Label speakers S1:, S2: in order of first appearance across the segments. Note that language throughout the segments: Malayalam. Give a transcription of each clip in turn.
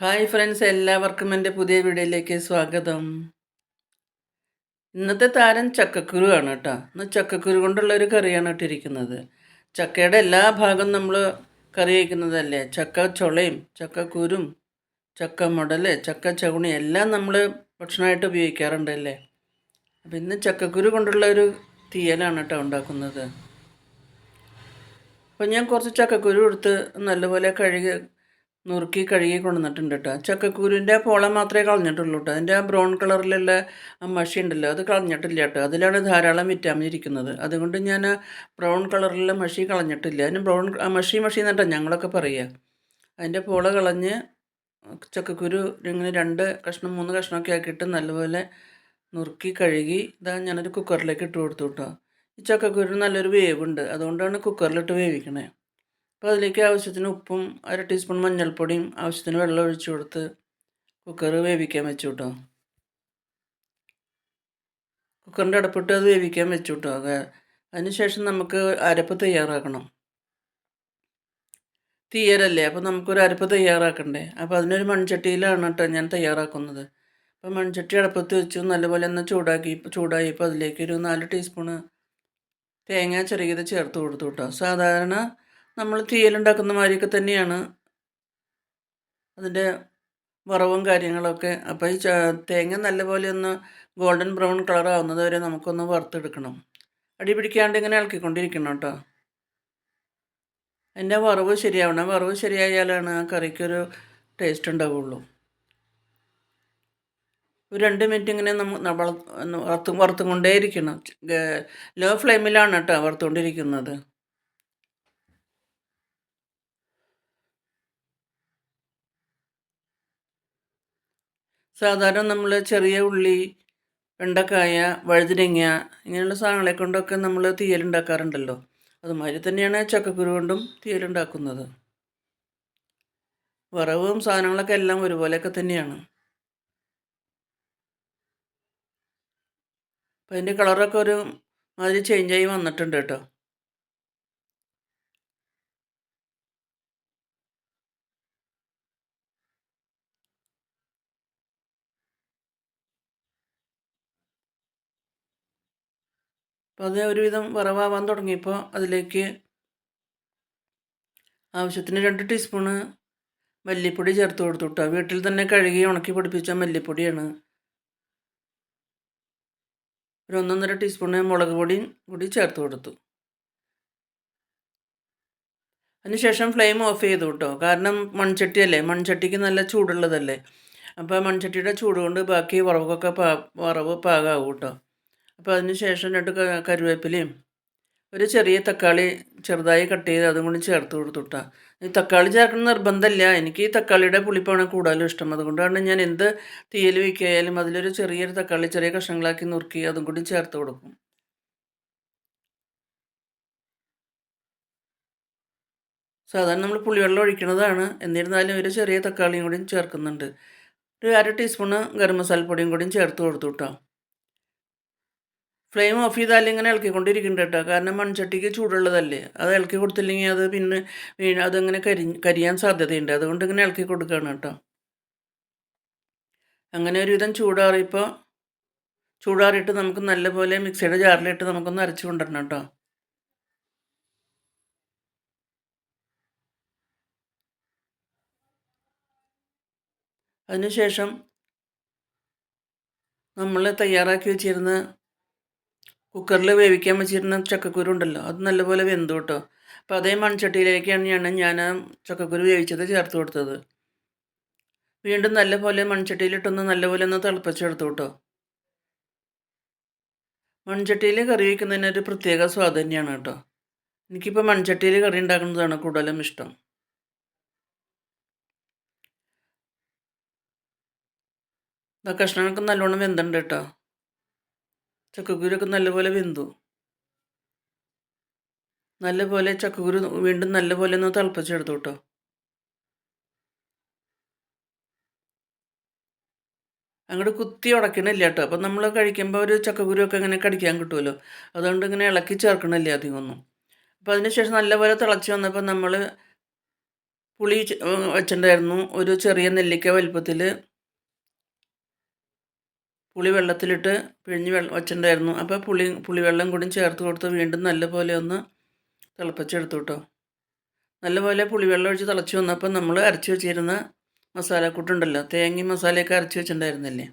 S1: ഹായ് ഫ്രണ്ട്സ് എല്ലാവർക്കും എന്റെ പുതിയ വീഡിയോയിലേക്ക് സ്വാഗതം. ഇന്നത്തെ താരം ചക്കക്കുരു ആണ് കേട്ടോ. ഇന്ന് ചക്കക്കുരു കൊണ്ടുള്ള ഒരു കറിയാണ് ഇട്ടിരിക്കുന്നത്. ചക്കയുടെ എല്ലാ ഭാഗം നമ്മൾ കറി വയ്ക്കുന്നതല്ലേ? ചക്ക ചുളയും ചക്കക്കുരും ചക്ക മുടൽ ചക്ക ചകുണി എല്ലാം നമ്മൾ ഭക്ഷണമായിട്ട് ഉപയോഗിക്കാറുണ്ടല്ലേ അപ്പം ഇന്ന് ചക്കക്കുരു കൊണ്ടുള്ള ഒരു തീയലാണ് കേട്ടോ ഉണ്ടാക്കുന്നത്. അപ്പം ഞാൻ കുറച്ച് ചക്കക്കുരു എടുത്ത് നല്ലപോലെ കഴുകി നുറുക്കി കഴുകി കൊണ്ടുവന്നിട്ടുണ്ട് കേട്ടോ ചക്കക്കൂരിന്റെ പോളം മാത്രമേ കളഞ്ഞിട്ടുള്ളൂ കേട്ടോ അതിന്റെ ബ്രൗൺ കളറിലുള്ള മഷി ഉണ്ടല്ലോ അത് കളഞ്ഞിട്ടില്ല കേട്ടോ അതിലാണ് ധാരാളം വിറ്റാമിൻ ഇരിക്കുന്നത്. അതുകൊണ്ട് ഞാൻ ബ്രൗൺ കളറിലുള്ള മഷി കളഞ്ഞിട്ടില്ല. അതിന് ബ്രൗൺ മഷി മഷി എന്നിട്ടാണ് ഞങ്ങളൊക്കെ പറയുക അതിന്റെ പോള കളഞ്ഞ് ചക്കക്കുരു ഇങ്ങനെ രണ്ട് കഷ്ണം മൂന്ന് കഷ്ണമൊക്കെ ആക്കിയിട്ട് നല്ലപോലെ നുറുക്കി കഴുകി ഇതാ ഞാനൊരു കുക്കറിലേക്ക് ഇട്ട് കൊടുത്തു കേട്ടോ. ഈ ചക്കക്കുരു നല്ലൊരു വേവുണ്ട്. അതുകൊണ്ടാണ് കുക്കറിലിട്ട് വേവിക്കണേ. അപ്പോൾ അതിലേക്ക് ആവശ്യത്തിന് ഉപ്പും അര ടീസ്പൂൺ മഞ്ഞൾപ്പൊടിയും ആവശ്യത്തിന് വെള്ളം ഒഴിച്ചു കൊടുത്ത് കുക്കർ വേവിക്കാൻ വെച്ചു കേട്ടോ കുക്കറിന്റെ അടപ്പിട്ട് അത് വേവിക്കാൻ വെച്ചു കേട്ടോ അതിനുശേഷം നമുക്ക് അരപ്പ് തയ്യാറാക്കണം. തീയലല്ലേ? അപ്പോൾ നമുക്കൊരു അരപ്പ് തയ്യാറാക്കണ്ടേ? അപ്പോൾ അതിനൊരു മൺചട്ടിയിലാണ് കേട്ടോ ഞാൻ തയ്യാറാക്കുന്നത്. അപ്പോൾ മൺചട്ടി അടപ്പത്ത് വെച്ചു. നല്ലപോലെ ഒന്ന് ചൂടാക്കി ചൂടായപ്പോൾ അതിലേക്ക് ഒരു നാല് ടീസ്പൂണ് തേങ്ങ ചെറിയത് ചേർത്ത് കൊടുത്തു കേട്ടോ സാധാരണ നമ്മൾ തീയലുണ്ടാക്കുന്ന മാതിരിയൊക്കെ തന്നെയാണ്. അതിന്റെ വറവും കാര്യങ്ങളൊക്കെ. അപ്പോൾ ഈ തേങ്ങ നല്ലപോലെ ഒന്ന് ഗോൾഡൻ ബ്രൗൺ കളർ ആവുന്നത് വരെ നമുക്കൊന്ന് വറുത്തെടുക്കണം. അടി പിടിക്കാണ്ട് ഇങ്ങനെ ഇളക്കിക്കൊണ്ടിരിക്കണം കേട്ടോ അതിന്റെ വറവ് ശരിയാവണം. വറവ് ശരിയായാലാണ് ആ കറിക്കൊരു ടേസ്റ്റ് ഉണ്ടാവുള്ളൂ. ഒരു രണ്ട് മിനിറ്റ് ഇങ്ങനെ നമ്മൾ വറുത്തും വറുത്തും കൊണ്ടേയിരിക്കണം ലോ ഫ്ലെയിമിലാണ് കേട്ടോ വറുത്തുകൊണ്ടിരിക്കുന്നത് സാധാരണ നമ്മൾ ചെറിയ ഉള്ളി വെണ്ടക്കായ വഴുതിനങ്ങ ഇങ്ങനെയുള്ള സാധനങ്ങളെ കൊണ്ടൊക്കെ നമ്മൾ തീയലുണ്ടാക്കാറുണ്ടല്ലോ. അതുമാതിരി തന്നെയാണ് ചക്കക്കുരു കൊണ്ടും തീയലുണ്ടാക്കുന്നത്. വറവും സാധനങ്ങളൊക്കെ എല്ലാം ഒരുപോലെയൊക്കെ തന്നെയാണ്. അപ്പം അതിന്റെ കളറൊക്കെ ഒരു മാതിരി ചേഞ്ചായി വന്നിട്ടുണ്ട് കേട്ടോ. അപ്പോൾ അത് ഒരുവിധം വറവാവാൻ തുടങ്ങിയപ്പോൾ അതിലേക്ക് ആവശ്യത്തിന് രണ്ട് ടീസ്പൂണ് മല്ലിപ്പൊടി ചേർത്ത് കൊടുത്തു വീട്ടിൽ തന്നെ കഴുകി ഉണക്കി പൊടിപ്പിച്ച മല്ലിപ്പൊടിയാണ്. ഒരു ഒന്നൊന്നര ടീസ്പൂണ് മുളക് പൊടിയും കൂടി ചേർത്ത് കൊടുത്തു. അതിനുശേഷം ഫ്ലെയിം ഓഫ് ചെയ്തു കേട്ടോ കാരണം മൺചട്ടിയല്ലേ? മൺചട്ടിക്ക് നല്ല ചൂടുള്ളതല്ലേ? അപ്പോൾ മൺചട്ടിയുടെ ചൂട് കൊണ്ട് ബാക്കി വറവൊക്കെ പാ വറവ് പാകാവും കേട്ടോ അപ്പോൾ അതിന് ശേഷം രണ്ട് കരുവേപ്പിലയും ഒരു ചെറിയ തക്കാളി ചെറുതായി കട്ട് ചെയ്ത് അതും കൂടി ചേർത്ത് കൊടുത്തുട്ടാ. ഈ തക്കാളി ചേർക്കണം നിർബന്ധമില്ല. എനിക്ക് ഈ തക്കാളിയുടെ പുളിപ്പാണ് കൂടുതലും ഇഷ്ടം. അതുകൊണ്ടാണ് ഞാൻ എന്ത് തീയൽ വയ്ക്കായാലും അതിലൊരു ചെറിയൊരു തക്കാളി ചെറിയ കഷ്ണങ്ങളാക്കി നുറുക്കി അതും കൂടി ചേർത്ത് കൊടുക്കും. സാധാരണ നമ്മൾ പുളിവെള്ളം ഒഴിക്കുന്നതാണ്. എന്നിരുന്നാലും ഒരു ചെറിയ തക്കാളിയും കൂടി ചേർക്കുന്നുണ്ട്. ഒരു അര ടീസ്പൂണ് ഗരം മസാലപ്പൊടിയും കൂടിയും ചേർത്ത് കൊടുത്തു കേട്ടോ ഫ്ലെയിം ഓഫ് ചെയ്താൽ ഇങ്ങനെ ഇളക്കിക്കൊണ്ടിരിക്കുന്നുണ്ട് കേട്ടോ. കാരണം മൺചട്ടിക്ക് ചൂടുള്ളതല്ലേ? അത് ഇളക്കി കൊടുത്തില്ലെങ്കിൽ അത് പിന്നെ വീണ് അതങ്ങനെ കരി കരിയാൻ സാധ്യതയുണ്ട്. അതുകൊണ്ട് ഇങ്ങനെ ഇളക്കി കൊടുക്കുകയാണ് കേട്ടോ. അങ്ങനെ ഒരുവിധം ചൂടാറിയപ്പോൾ ചൂടാറിയിട്ട് നമുക്ക് നല്ലപോലെ മിക്സിയുടെ ജാറിലിട്ട് നമുക്കൊന്ന് അരച്ച് കൊണ്ടുവരണം കേട്ടോ. അതിനുശേഷം നമ്മൾ തയ്യാറാക്കി വെച്ചിരുന്ന കുക്കറിൽ വേവിക്കാൻ വെച്ചിരുന്ന ചക്കക്കുരു ഉണ്ടല്ലോ അത് നല്ലപോലെ വെന്തു കേട്ടോ. അപ്പോൾ അതേ മൺചട്ടിയിലേക്കാണ് ഞാൻ ചക്കക്കുരു വേവിച്ചത് ചേർത്ത് കൊടുത്തത്. വീണ്ടും നല്ലപോലെ മൺചട്ടിയിലിട്ടൊന്ന് നല്ലപോലെ ഒന്ന് തിളപ്പിച്ചെടുത്തു കേട്ടോ. മൺചട്ടിയിൽ കറി വയ്ക്കുന്നതിന് ഒരു പ്രത്യേക സ്വാദ് തന്നെയാണ് കേട്ടോ. എനിക്കിപ്പോൾ മൺചട്ടിയിൽ കറി ഉണ്ടാക്കുന്നതാണ് കൂടുതലും ഇഷ്ടം. കഷ്ണങ്ങൾക്ക് നല്ലോണം വെന്തുണ്ട് കേട്ടോ. ചക്കക്കുരുക്കെ നല്ലപോലെ വെന്തു. നല്ലപോലെ ചക്കക്കുരു വീണ്ടും നല്ലപോലെ ഒന്ന് തിളപ്പിച്ചെടുത്തു കേട്ടോ അങ്ങോട്ട് കുത്തി ഉടക്കണില്ല കേട്ടോ. അപ്പം നമ്മൾ കഴിക്കുമ്പോൾ ഒരു ചക്കക്കുരുവൊക്കെ ഇങ്ങനെ കടിക്കാൻ കിട്ടുമല്ലോ അതുകൊണ്ട് ഇങ്ങനെ ഇളക്കി ചേർക്കണില്ല അധികമൊന്നും. അപ്പോൾ അതിന് ശേഷം നല്ലപോലെ തിളച്ച് വന്നപ്പോൾ നമ്മൾ പുളി വെച്ചിട്ടുണ്ടായിരുന്നു. ഒരു ചെറിയ നെല്ലിക്ക വലുപ്പത്തിൽ പുളി വെള്ളത്തിലിട്ട് പിഴിഞ്ഞ് വെള്ളം വെച്ചിട്ടുണ്ടായിരുന്നു. അപ്പോൾ പുളി പുളിവെള്ളം കൂടി ചേർത്ത് കൊടുത്ത് വീണ്ടും നല്ലപോലെ ഒന്ന് തിളപ്പിച്ചെടുത്തു കേട്ടോ നല്ലപോലെ പുളിവെള്ളം ഒഴിച്ച് തിളച്ച് വന്നപ്പോൾ നമ്മൾ അരച്ച് വെച്ചിരുന്ന മസാലക്കൂട്ടുണ്ടല്ലോ തേങ്ങയും മസാലയൊക്കെ അരച്ച് വെച്ചിട്ടുണ്ടായിരുന്നില്ലേ?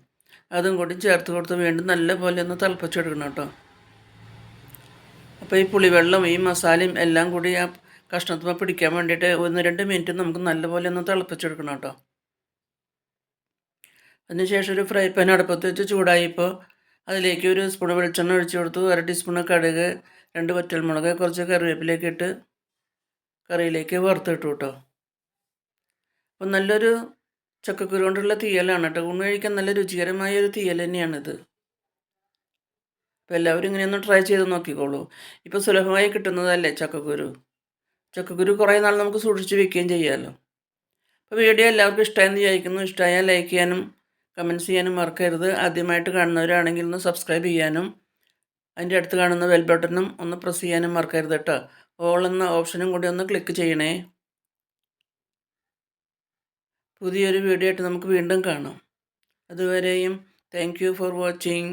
S1: അതും കൂടി ചേർത്ത് കൊടുത്ത് വീണ്ടും നല്ലപോലെ ഒന്ന് തിളപ്പിച്ചെടുക്കണം കേട്ടോ. അപ്പോൾ ഈ പുളിവെള്ളം ഈ മസാലയും എല്ലാം കൂടി ആ കഷ്ണത്തുമ്പോൾ പിടിക്കാൻ വേണ്ടിയിട്ട് ഒന്ന് രണ്ട് മിനിറ്റ് നമുക്ക് നല്ലപോലെ ഒന്ന് തിളപ്പിച്ചെടുക്കണം കേട്ടോ. അതിനുശേഷം ഒരു ഫ്രൈ പാൻ അടുപ്പത്ത് വെച്ച് ചൂടായിപ്പോൾ അതിലേക്ക് ഒരു സ്പൂൺ വെളിച്ചെണ്ണ ഒഴിച്ചു കൊടുത്തു. അര ടീസ്പൂണ് കടുക് രണ്ട് വറ്റൽമുളക് കുറച്ച് കറിവേപ്പിലേക്ക് ഇട്ട് കറിയിലേക്ക് വറുത്തിട്ടു കേട്ടോ അപ്പം നല്ലൊരു ചക്കക്കുരു കൊണ്ടുള്ള തീയലാണ് കേട്ടോ ഊണ് കഴിക്കാൻ നല്ല രുചികരമായ ഒരു തീയൽ തന്നെയാണിത് അപ്പോൾ എല്ലാവരും ഇങ്ങനെയൊന്ന് ട്രൈ ചെയ്ത് നോക്കിക്കോളൂ. ഇപ്പോൾ സുലഭമായി കിട്ടുന്നതല്ലേ ചക്കക്കുരു? ചക്കക്കുരു കുറേ നാൾ നമുക്ക് സൂക്ഷിച്ച് വെക്കുകയും ചെയ്യാമല്ലോ അപ്പോൾ വീഡിയോ എല്ലാവർക്കും ഇഷ്ടമായെന്ന് വിചാരിക്കുന്നു. ഇഷ്ടമായാൽ ലൈക്ക് ചെയ്യാനും കമന്റ്സ് ചെയ്യാനും മറക്കരുത്. ആദ്യമായിട്ട് കാണുന്നവരാണെങ്കിൽ ഒന്ന് സബ്സ്ക്രൈബ് ചെയ്യാനും അതിന്റെ അടുത്ത് കാണുന്ന ബെൽ ബട്ടണും ഒന്ന് പ്രസ് ചെയ്യാനും മറക്കരുത് കേട്ടോ. ഓൾ എന്ന ഓപ്ഷനും കൂടി ഒന്ന് ക്ലിക്ക് ചെയ്യണേ. പുതിയൊരു വീഡിയോ ആയിട്ട് നമുക്ക് വീണ്ടും കാണാം. അതുവരെയും താങ്ക് ഫോർ വാച്ചിങ്